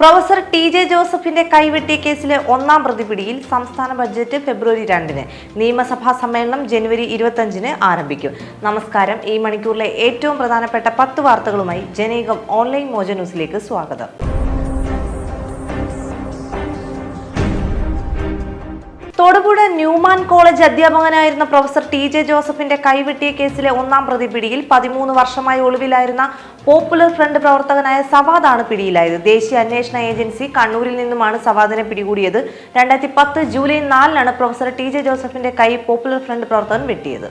Professor T J ജോസഫിന്റെ കൈവെട്ടിയ കേസിലെ ഒന്നാം പ്രതിപിടിയിൽ സംസ്ഥാന ബഡ്ജറ്റ് ഫെബ്രുവരി രണ്ടിന്. നിയമസഭാ സമ്മേളനം ജനുവരി ഇരുപത്തഞ്ചിന് ആരംഭിക്കും. നമസ്കാരം. ഈ മണിക്കൂറിലെ ഏറ്റവും പ്രധാനപ്പെട്ട പത്ത് വാർത്തകളുമായി ജനീകം ഓൺലൈൻ മോജ ന്യൂസിലേക്ക് സ്വാഗതം. തൊടുപുഴ ന്യൂമാൻ കോളേജ് അധ്യാപകനായിരുന്ന പ്രൊഫസർ ടി ജെ ജോസഫിന്റെ കൈവെട്ടിയ കേസിലെ ഒന്നാം പ്രതി പിടിയിൽ പതിമൂന്ന് വർഷമായി ഒളിവിലായിരുന്ന പോപ്പുലർ ഫ്രണ്ട് പ്രവർത്തകനായ സവാദാണ് പിടിയിലായത്. ദേശീയ അന്വേഷണ ഏജൻസി കണ്ണൂരിൽ നിന്നുമാണ് സവാദിനെ പിടികൂടിയത്. രണ്ടായിരത്തി പത്ത് ജൂലൈ നാലിനാണ് പ്രൊഫസർ ടി ജെ ജോസഫിന്റെ കൈ പോപ്പുലർ ഫ്രണ്ട് പ്രവർത്തകൻ വെട്ടിയത്.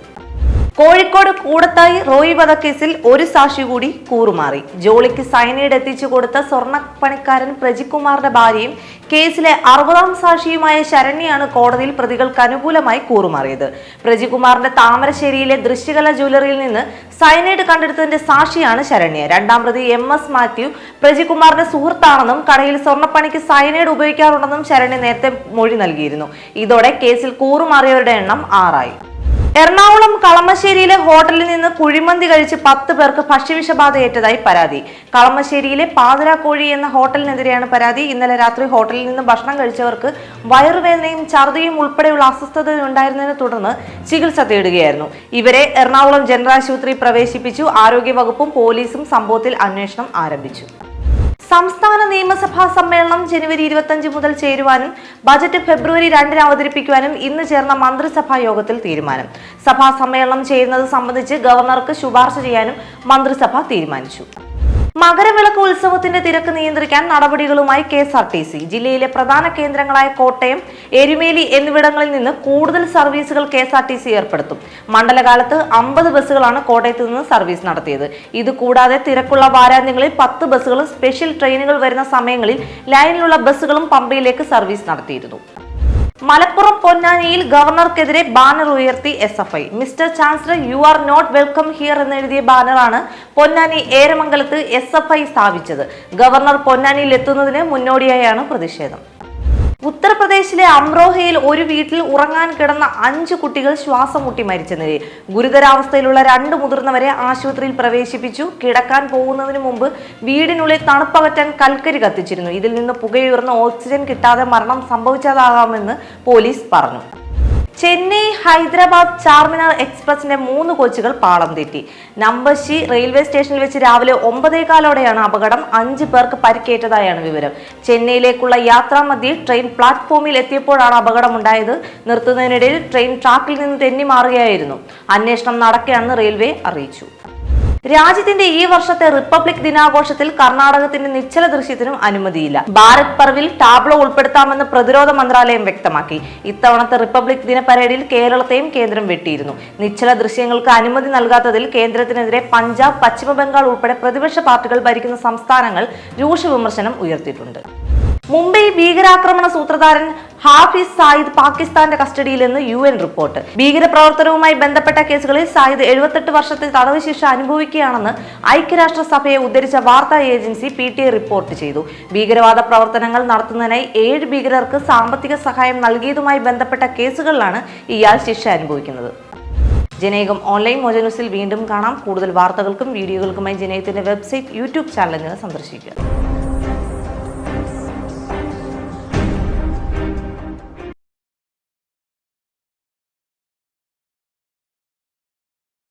കോഴിക്കോട് കൂടത്തായി റോയി വധക്കേസിൽ ഒരു സാക്ഷി കൂടി കൂറുമാറി. ജോളിക്ക് സൈനൈഡ് എത്തിച്ചു കൊടുത്ത സ്വർണപ്പണിക്കാരൻ പ്രജികുമാറിന്റെ ഭാര്യയും കേസിലെ അറുപതാം സാക്ഷിയുമായ ശരണ്യാണ് കോടതിയിൽ പ്രതികൾക്ക് അനുകൂലമായി കൂറുമാറിയത്. പ്രജികുമാറിന്റെ താമരശ്ശേരിയിലെ ദൃശ്യകല ജ്വല്ലറിയിൽ നിന്ന് സൈനൈഡ് കണ്ടെടുത്തതിന്റെ സാക്ഷിയാണ് ശരണ്യ. രണ്ടാം പ്രതി എം എസ് മാത്യു പ്രജികുമാറിന്റെ സുഹൃത്താണെന്നും കടയിൽ സ്വർണപ്പണിക്ക് സൈനൈഡ് ഉപയോഗിക്കാറുണ്ടെന്നും ശരണ്യ നേരത്തെ മൊഴി നൽകിയിരുന്നു. ഇതോടെ കേസിൽ കൂറുമാറിയവരുടെ എണ്ണം ആറായി. എറണാകുളം കളമശ്ശേരിയിലെ ഹോട്ടലിൽ നിന്ന് കുഴിമന്തി കഴിച്ച് പത്ത് പേർക്ക് ഭക്ഷ്യവിഷബാധയേറ്റതായി പരാതി. കളമശ്ശേരിയിലെ പാതിരാക്കോഴി എന്ന ഹോട്ടലിനെതിരെയാണ് പരാതി. ഇന്നലെ രാത്രി ഹോട്ടലിൽ നിന്ന് ഭക്ഷണം കഴിച്ചവർക്ക് വയറുവേദനയും ഛർദിയും ഉൾപ്പെടെയുള്ള അസ്വസ്ഥതയുണ്ടായിരുന്നതിനെ തുടർന്ന് ചികിത്സ തേടുകയായിരുന്നു. ഇവരെ എറണാകുളം ജനറൽ ആശുപത്രി പ്രവേശിപ്പിച്ചു. ആരോഗ്യവകുപ്പും പോലീസും സംഭവത്തിൽ അന്വേഷണം ആരംഭിച്ചു. സംസ്ഥാന നിയമസഭാ സമ്മേളനം ജനുവരി ഇരുപത്തഞ്ച് മുതൽ ചേരുവാനും ബജറ്റ് ഫെബ്രുവരി രണ്ടിന് അവതരിപ്പിക്കുവാനും ഇന്ന് ചേർന്ന മന്ത്രിസഭാ യോഗത്തിൽ തീരുമാനം. സഭാ സമ്മേളനം ചെയ്യുന്നത് സംബന്ധിച്ച് ഗവർണർക്ക് ശുപാർശ ചെയ്യാനും മന്ത്രിസഭ തീരുമാനിച്ചു. മകരവിളക്ക് ഉത്സവത്തിന്റെ തിരക്ക് നിയന്ത്രിക്കാൻ നടപടികളുമായി K S R T C. ജില്ലയിലെ പ്രധാന കേന്ദ്രങ്ങളായ കോട്ടയം എരുമേലി എന്നിവിടങ്ങളിൽ നിന്ന് കൂടുതൽ സർവീസുകൾ K S R T C ഏർപ്പെടുത്തും. മണ്ഡലകാലത്ത് അമ്പത് ബസ്സുകളാണ് കോട്ടയത്ത് നിന്ന് സർവീസ് നടത്തിയത്. ഇത് കൂടാതെ തിരക്കുള്ള വാരാന്ത്യങ്ങളിൽ പത്ത് ബസ്സുകളും സ്പെഷ്യൽ ട്രെയിനുകൾ വരുന്ന സമയങ്ങളിൽ ലൈനിലുള്ള ബസ്സുകളും പമ്പയിലേക്ക് സർവീസ് നടത്തിയിരുന്നു. മലപ്പുറം പൊന്നാനിയിൽ ഗവർണർക്കെതിരെ ബാനർ ഉയർത്തി S F I mister chancellor you are not welcome here എന്നെഴുതിയ ബാനറാണ് പൊന്നാനി ഏരമംഗലത്ത് എസ് എഫ് ഐ സ്ഥാപിച്ചത്. ഗവർണർ പൊന്നാനിയിൽ എത്തുന്നതിന് മുന്നോടിയായാണ് പ്രതിഷേധം. ഉത്തർപ്രദേശിലെ അമ്രോഹയിൽ ഒരു വീട്ടിൽ ഉറങ്ങാൻ കിടന്ന അഞ്ച് കുട്ടികൾ ശ്വാസം മുട്ടി മരിച്ച നിലയിൽ. ഗുരുതരാവസ്ഥയിലുള്ള രണ്ട് മുതിർന്നവരെ ആശുപത്രിയിൽ പ്രവേശിപ്പിച്ചു. കിടക്കാൻ പോകുന്നതിന് മുമ്പ് വീടിനുള്ളിൽ തണുപ്പകറ്റാൻ കൽക്കരി കത്തിച്ചിരുന്നു. ഇതിൽ നിന്ന് പുകയുയർന്ന ഓക്സിജൻ കിട്ടാതെ മരണം സംഭവിച്ചതാകാമെന്ന് പോലീസ് പറഞ്ഞു. ചെന്നൈ ഹൈദരാബാദ് ചാർമിനാർ എക്സ്പ്രസിന്റെ മൂന്ന് കോച്ചുകൾ പാളം തെറ്റി. നമ്പശ്ശി റെയിൽവേ സ്റ്റേഷനിൽ വെച്ച് രാവിലെ ഒമ്പതേകാലോടെയാണ് അപകടം. അഞ്ച് പേർക്ക് പരിക്കേറ്റതായാണ് വിവരം. ചെന്നൈയിലേക്കുള്ള യാത്രാമധ്യേ ട്രെയിൻ പ്ലാറ്റ്ഫോമിൽ എത്തിയപ്പോഴാണ് അപകടമുണ്ടായത്. നിർത്തുന്നതിനിടയിൽ ട്രെയിൻ ട്രാക്കിൽ നിന്ന് തെന്നി മാറുകയായിരുന്നു. അന്വേഷണം നടക്കുകയാണെന്ന് റെയിൽവേ അറിയിച്ചു. രാജ്യത്തിന്റെ ഈ വർഷത്തെ റിപ്പബ്ലിക് ദിനാഘോഷത്തിൽ കർണാടകത്തിന്റെ നിശ്ചല ദൃശ്യത്തിനും അനുമതിയില്ല. ഭാരത് പർവിൽ ടാബ്ലോ ഉൾപ്പെടുത്താമെന്ന് പ്രതിരോധ മന്ത്രാലയം വ്യക്തമാക്കി. ഇത്തവണത്തെ റിപ്പബ്ലിക് ദിന പരേഡിൽ കേരളത്തെയും കേന്ദ്രം വെട്ടിയിരുന്നു. നിശ്ചല ദൃശ്യങ്ങൾക്ക് അനുമതി നൽകാത്തതിൽ കേന്ദ്രത്തിനെതിരെ പഞ്ചാബ് പശ്ചിമ ബംഗാൾ ഉൾപ്പെടെ പ്രതിപക്ഷ പാർട്ടികൾ ഭരിക്കുന്ന സംസ്ഥാനങ്ങൾ രൂക്ഷ വിമർശനം ഉയർത്തിയിട്ടുണ്ട്. മുംബൈ ഭീകരാക്രമണ സൂത്രധാരൻ ഹാഫിസ് സായിദ് പാകിസ്ഥാന്റെ കസ്റ്റഡിയിലെന്ന് യു എൻ റിപ്പോർട്ട്. ഭീകരപ്രവർത്തനവുമായി ബന്ധപ്പെട്ട കേസുകളിൽ സായിദ് എഴുപത്തെട്ട് വർഷത്തെ തടവ് ശിക്ഷ അനുഭവിക്കുകയാണെന്ന് ഐക്യരാഷ്ട്രസഭയെ ഉദ്ധരിച്ച വാർത്താ ഏജൻസി പി ടി റിപ്പോർട്ട് ചെയ്തു. ഭീകരവാദ പ്രവർത്തനങ്ങൾ നടത്തുന്നതിനായി ഏഴ് ഭീകരർക്ക് സാമ്പത്തിക സഹായം നൽകിയതുമായി ബന്ധപ്പെട്ട കേസുകളിലാണ് ഇയാൾ ശിക്ഷ അനുഭവിക്കുന്നത്. ജനേകം ഓൺലൈൻ മോജ വീണ്ടും കാണാം. കൂടുതൽ വാർത്തകൾക്കും വീഡിയോകൾക്കുമായി ജനേകത്തിന്റെ വെബ്സൈറ്റ് യൂട്യൂബ് ചാനൽ സന്ദർശിക്കുക.